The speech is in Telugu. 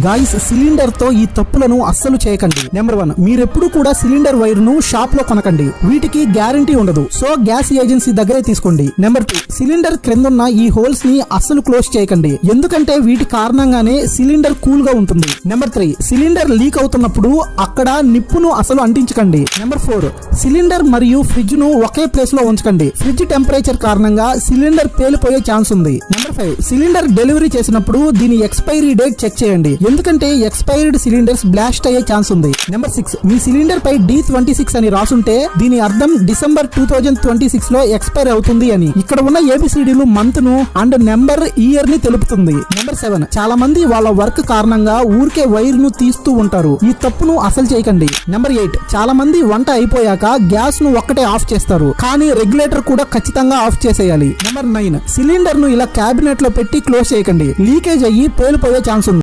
గాయస్ సిలిండర్తో ఈ తప్పులను అస్సలు చేయకండి. నెంబర్ వన్ మీరెప్పుడు కూడా సిలిండర్ వైర్ను షాప్లో కొనకండి. వీటికి గ్యారంటీ ఉండదు. సో గ్యాస్ ఏజెన్సీ దగ్గరే తీసుకోండి. నెంబర్ టూ సిలిండర్ క్రిందున్న ఈ హోల్స్ని అస్సలు క్లోజ్ చేయకండి. ఎందుకంటే వీటి కారణంగానే సిలిండర్ కూల్గా ఉంటుంది. నెంబర్ త్రీ సిలిండర్ లీక్ అవుతున్నప్పుడు అక్కడ నిప్పును అసలు అంటించకండి. నెంబర్ ఫోర్ సిలిండర్ మరియు ఫ్రిడ్జ్ను ఒకే ప్లేస్లో ఉంచకండి. ఫ్రిడ్జ్ టెంపరేచర్ కారణంగా సిలిండర్ పేలిపోయే ఛాన్స్ ఉంది. నెంబర్ ఫైవ్ సిలిండర్ డెలివరీ చేసినప్పుడు దీని ఎక్స్పైరీ డేట్ చెక్ చేయండి. ఎందుకంటే ఎక్స్పైర్డ్ సిలిండర్స్ బ్లాస్ట్ అయ్యే ఛాన్స్ ఉంది. నెంబర్ సిక్స్ మీ సిలిండర్ పై డి ట్వంటీ సిక్స్ అని రాసుంటే దీని అర్థం డిసెంబర్ టూ థౌజండ్ ట్వంటీ సిక్స్లో ఎక్స్పైర్ అవుతుంది అని. ఇక్కడ ఉన్న ఏబిసిడీలు మంత్ను అండ్ నెంబర్ ఇయర్ని తెలుపుతుంది. నెంబర్ సెవెన్ చాలా మంది వాళ్ళ వర్క్ కారణంగా ఊరికే వైర్ను తీస్తూ ఉంటారు. ఈ తప్పును అసలు చేయకండి. నెంబర్ ఎయిట్ చాలా మంది వంట అయిపోయాక గ్యాస్ను ఒక్కటే ఆఫ్ చేస్తారు. కానీ రెగ్యులేటర్ కూడా ఖచ్చితంగా ఆఫ్ చేసేయాలి. నెంబర్ నైన్ సిలిండర్ను ఇలా క్యాబినెట్లో పెట్టి క్లోజ్ చేయకండి. లీకేజ్ అయ్యి పేలిపోయే ఛాన్స్ ఉంది.